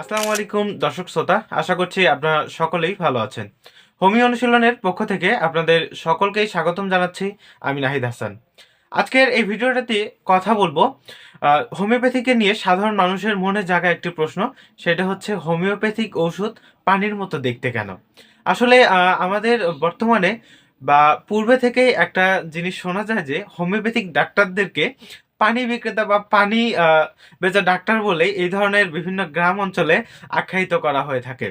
আসসালামু আলাইকুম, দর্শক শ্রোতা। আশা করছি আপনারা সকলেই ভালো আছেন। হোমিও অনুশীলনের পক্ষ থেকে আপনাদের সকলকেই স্বাগতম জানাচ্ছি আমি নাহিদ হাসান। আজকের এই ভিডিওটাতে কথা বলব হোমিওপ্যাথিকে নিয়ে সাধারণ মানুষের মনে জাগা একটি প্রশ্ন, সেটা হচ্ছে হোমিওপ্যাথিক ওষুধ পানির মতো দেখতে কেন? আসলে আমাদের বর্তমানে বা পূর্বে থেকেই একটা জিনিস শোনা যায় যে হোমিওপ্যাথিক ডাক্তারদেরকে পানি বিক্রেতা বা পানি বেচা ডাক্তার বলে এই ধরনের বিভিন্ন গ্রাম অঞ্চলে আখ্যায়িত করা হয়ে থাকে।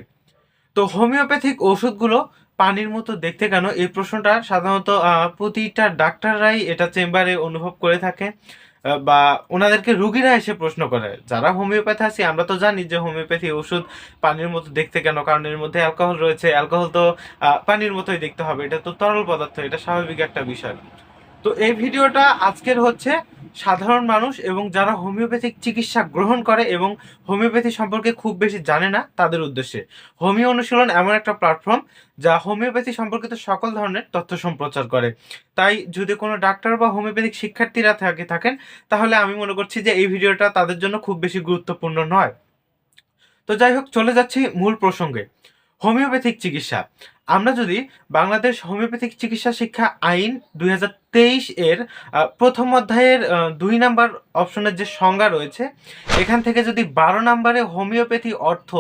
তো হোমিওপ্যাথিক ওষুধগুলো পানির মতো দেখতে কেন? এই প্রশ্নটা সাধারণত প্রতিটা ডাক্তাররাই এটা চেম্বারে অনুভব করে থাকে বা ওনাদেরকে রুগীরা এসে প্রশ্ন করে, যারা হোমিওপ্যাথি আছি, আমরা তো জানি যে হোমিওপ্যাথি ওষুধ পানির মতো দেখতে কেন? কারণ এর মধ্যে অ্যালকোহল রয়েছে, অ্যালকোহল তো পানির মতোই দেখতে হবে। এটা তো তরল পদার্থ, এটা স্বাভাবিক একটা বিষয়। তো এই ভিডিওটা আজকের হচ্ছে সাধারণ মানুষ এবং যারা হোমিওপ্যাথিক চিকিৎসা গ্রহণ করে এবং হোমিওপ্যাথি সম্পর্কে খুব বেশি জানে না, তাদের উদ্দেশ্যে। হোমিও অনুশীলন এমন একটা প্ল্যাটফর্ম যা হোমিওপ্যাথি সম্পর্কিত সকল ধরনের তথ্য সম্প্রচার করে। তাই যদি কোনো ডাক্তার বা হোমিওপ্যাথিক শিক্ষার্থীরা থাকে, থাকেন, তাহলে আমি মনে করছি যে এই ভিডিওটা তাদের জন্য খুব বেশি গুরুত্বপূর্ণ নয়। তো যাই হোক, চলে যাচ্ছি মূল প্রসঙ্গে। হোমিওপ্যাথিক চিকিৎসা। আমরা যদি বাংলাদেশ হোমিওপ্যাথিক চিকিৎসা শিক্ষা আইন দুই হাজার তেইশ এর প্রথম অধ্যায়ের দুই নাম্বার অপশনের যে সংজ্ঞা রয়েছে, এখান থেকে যদি বারো নাম্বারে হোমিওপ্যাথি অর্থ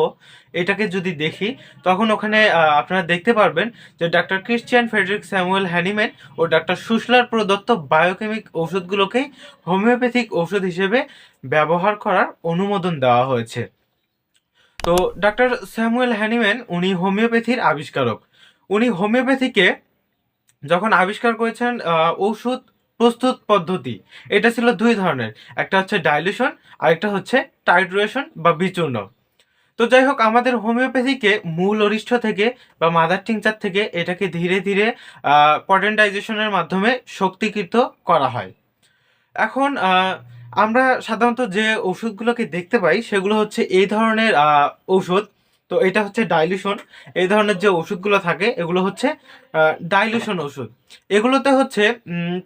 এটাকে যদি দেখি, তখন ওখানে আপনারা দেখতে পারবেন যে doctor Christian Frederick Samuel Hahnemann ও ডাক্তার সুশলার প্রদত্ত বায়োকেমিক ওষুধগুলোকেই হোমিওপ্যাথিক ওষুধ হিসেবে ব্যবহার করার অনুমোদন দেওয়া হয়েছে। তো, ডাক্তার স্যামুয়েল হ্যানিম্যান, উনি হোমিওপ্যাথির আবিষ্কারক। উনি হোমিওপ্যাথিকে যখন আবিষ্কার করেছেন ঔষধ প্রস্তুত পদ্ধতি, এটা ছিল দুই ধরনের। একটা হচ্ছে ডাইলিউশন আর একটা হচ্ছে টাইট্রুয়েশন বা বিচূর্ণ। তো যাই হোক, আমাদের হোমিওপ্যাথিকে মূল অরিষ্ঠ থেকে বা মাদার টিংচার থেকে এটাকে ধীরে ধীরে পটেন্টাইজেশনের মাধ্যমে শক্তিকৃত করা হয়। এখন আমরা সাধারণত যে ওষুধগুলোকে দেখতে পাই, সেগুলো হচ্ছে এই ধরনের ঔষধ। তো এটা হচ্ছে ডাইলিউশন এই ধরনের যে ওষুধগুলো থাকে, এগুলো হচ্ছে ডাইলিউশন ওষুধ। এগুলোতে হচ্ছে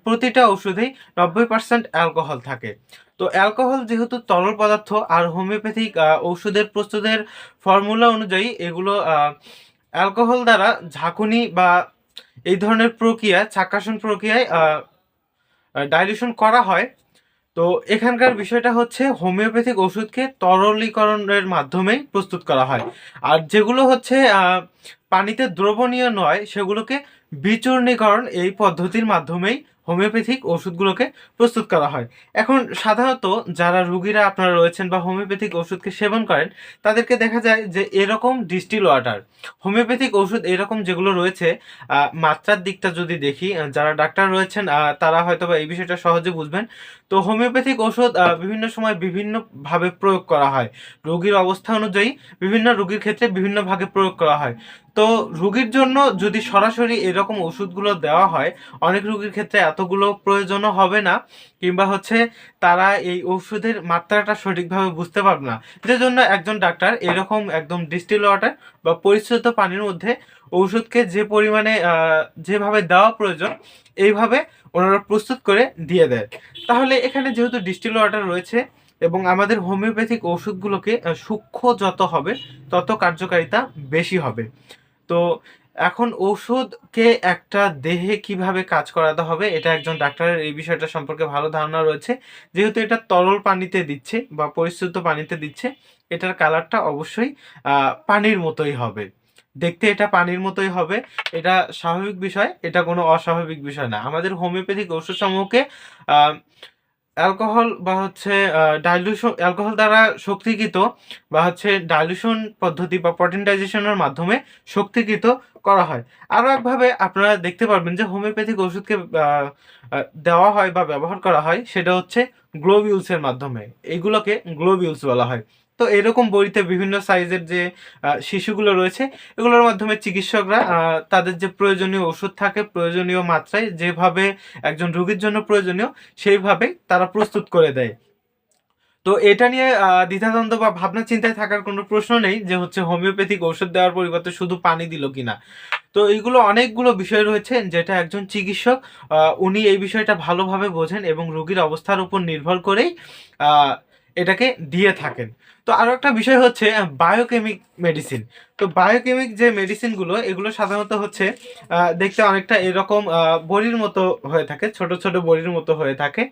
প্রতিটা ওষুধেই নব্বই পার্সেন্ট অ্যালকোহল থাকে। তো অ্যালকোহল যেহেতু তরল পদার্থ, আর হোমিওপ্যাথিক ওষুধের প্রস্তুতের ফর্মুলা অনুযায়ী এগুলো অ্যালকোহল দ্বারা ঝাঁকুনি বা এই ধরনের প্রক্রিয়া, চাকাসন প্রক্রিয়ায় ডাইলিউশন করা হয়। তো এখানকার বিষয়টা হচ্ছে হোমিওপ্যাথিক ওষুধকে তরলীকরণের মাধ্যমে প্রস্তুত করা হয়। আর যেগুলো হচ্ছে পানিতে দ্রবণীয় নয়, সেগুলোকে বিচূর্ণীকরণ এই পদ্ধতির মাধ্যমেই হোমিওপ্যাথিক ওষুধগুলোকে প্রস্তুত করা হয়। এখন সাধারণত যারা রুগীরা আপনারা রয়েছেন বা হোমিওপ্যাথিক ওষুধকে সেবন করেন, তাদেরকে দেখা যায় যে এরকম ডিস্টিল ওয়াটার, হোমিওপ্যাথিক ওষুধ এরকম যেগুলো রয়েছে মাত্রার দিকটা যদি দেখি যারা ডাক্তার রয়েছেন তারা হয়তো বা এই বিষয়টা সহজে বুঝবেন। তো হোমিওপ্যাথিক ওষুধ বিভিন্ন সময় বিভিন্নভাবে প্রয়োগ করা হয়। রোগীর অবস্থা অনুযায়ী বিভিন্ন রোগীর ক্ষেত্রে বিভিন্ন ভাগে প্রয়োগ করা হয়। তো রোগীর জন্য যদি সরাসরি এরকম ওষুধগুলো দেওয়া হয়, অনেক রুগীর ক্ষেত্রে এতগুলো প্রয়োজনও হবে না, কিংবা হচ্ছে তারা এই ওষুধের মাত্রাটা সঠিকভাবে বুঝতে পারবে না। যে জন্য একজন ডাক্তার এরকম একদম ডিস্টিল ওয়াটার বা পরিশ্রুত পানির মধ্যে ওষুধকে যে পরিমাণে যেভাবে দেওয়া প্রয়োজন, এইভাবে ওনারা প্রস্তুত করে দিয়ে দেয়। তাহলে এখানে যেহেতু ডিস্টিল ওয়াটার রয়েছে এবং আমাদের হোমিওপ্যাথিক ওষুধগুলোকে সূক্ষ্ম যত হবে, তত কার্যকারিতা বেশি হবে। তো এখন ওষুধকে একটা দেহে কীভাবে কাজ করাতে হবে এটা একজন ডাক্তারের এই বিষয়টা সম্পর্কে ভালো ধারণা রয়েছে। যেহেতু এটা তরল পানিতে দিচ্ছে বা পরিশ্রুত পানিতে দিচ্ছে এটার কালারটা অবশ্যই পানির মতোই হবে। দেখতে এটা পানির মতোই হবে এটা স্বাভাবিক বিষয় এটা কোনো অস্বাভাবিক বিষয় না। আমাদের হোমিওপ্যাথিক ওষুধ সমূহকে আহ, অ্যালকোহল বা হচ্ছে ডাইলুশন অ্যালকোহল দ্বারা শক্তিকৃত বা হচ্ছে ডাইলুশন পদ্ধতি বা পটেন্টাইজেশনের মাধ্যমে শক্তিকৃত করা হয়। আরও একভাবে আপনারা দেখতে পারবেন যে হোমিওপ্যাথিক ওষুধকে দেওয়া হয় বা ব্যবহার করা হয় সেটা হচ্ছে গ্লোবিউলসের মাধ্যমে। এইগুলোকে গ্লোবিউলস বলা হয়। তো এরকম বইতে বিভিন্ন সাইজের যে শিশুগুলো রয়েছে, এগুলোর মাধ্যমে চিকিৎসকরা তাদের যে প্রয়োজনীয় ওষুধ থাকে, প্রয়োজনীয় মাত্রায় যেভাবে একজন রোগীর জন্য প্রয়োজনীয়, সেইভাবে তারা প্রস্তুত করে দেয়। তো এটা নিয়ে দ্বিধাদ্বন্দ্ব বা ভাবনা চিন্তায় থাকার কোনো প্রশ্ন নেই যে হচ্ছে হোমিওপ্যাথিক ওষুধ দেওয়ার পরিবর্তে শুধু পানি দিল কিনা। তো এইগুলো অনেকগুলো বিষয় রয়েছে যেটা একজন চিকিৎসক উনি এই বিষয়টা ভালোভাবে বোঝেন এবং রোগীর অবস্থার উপর নির্ভর করেই এটাকে দিয়ে থাকেন। তো আরও একটা বিষয় হচ্ছে বায়োকেমিক মেডিসিন তো বায়োকেমিক যে মেডিসিনগুলো এগুলো সাধারণত হচ্ছে দেখতে অনেকটা এরকম বড়ির মতো হয়ে থাকে, ছোট ছোট বড়ির মতো হয়ে থাকে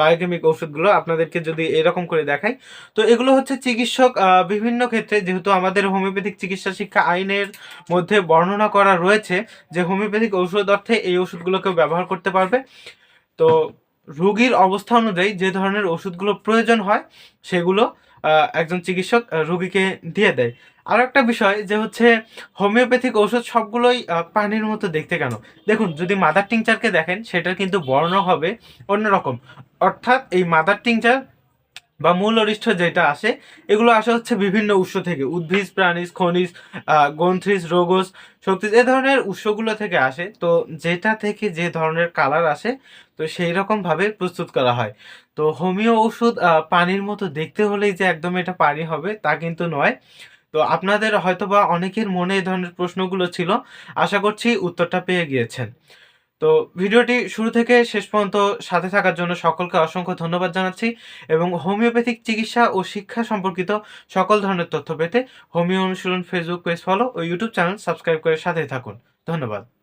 বায়োকেমিক ওষুধগুলো। আপনাদেরকে যদি এরকম করে দেখাই, তো এগুলো হচ্ছে চিকিৎসক বিভিন্ন ক্ষেত্রে যেহেতু আমাদের হোমিওপ্যাথিক চিকিৎসা শিক্ষা আইনের মধ্যে বর্ণনা করা রয়েছে, যে হোমিওপ্যাথিক ঔষধ অর্থে এই ওষুধগুলোকে ব্যবহার করতে পারবে। তো রোগীর অবস্থা অনুযায়ী যে ধরনের ওষুধগুলো প্রয়োজন হয়, সেগুলো একজন চিকিৎসক রুগীকে দিয়ে দেয়। আর একটা বিষয় যে হচ্ছে হোমিওপ্যাথিক ওষুধ সবগুলোই পানির মতো দেখতে কেন? দেখুন, যদি মাদার টিংচারকে দেখেন, সেটার কিন্তু বর্ণ হবে অন্যরকম। অর্থাৎ এই মাদার টিংচার বা মূল অরিষ্ঠ যেটা আসে এগুলো আসে হচ্ছে বিভিন্ন উৎস থেকে। উদ্ভিজ প্রাণীজ খনিজ আহ, গ্রন্থিজ রোগজ শক্তিজ এ ধরনের উৎসগুলো থেকে আসে। তো যেটা থেকে যে ধরনের কালার আসে তো সেই রকম ভাবে প্রস্তুত করা হয়। তো হোমিও ওষুধ পানির মতো দেখতে হলেই যে একদম এটা পানি হবে তা কিন্তু নয়। তো আপনাদের হয়তোবা অনেকের মনে এই ধরনের প্রশ্নগুলো ছিল। আশা করছি উত্তরটা পেয়ে গিয়েছেন। তো ভিডিওটি শুরু থেকে শেষ পর্যন্ত সাথে থাকার জন্য সকলকে অসংখ্য ধন্যবাদ জানাচ্ছি এবং হোমিওপ্যাথিক চিকিৎসা ও শিক্ষা সম্পর্কিত সকল ধরনের তথ্য পেতে হোমিও অনুশীলন ফেসবুক পেজ ফলো ও ইউটিউব চ্যানেল সাবস্ক্রাইব করে সাথে থাকুন। ধন্যবাদ।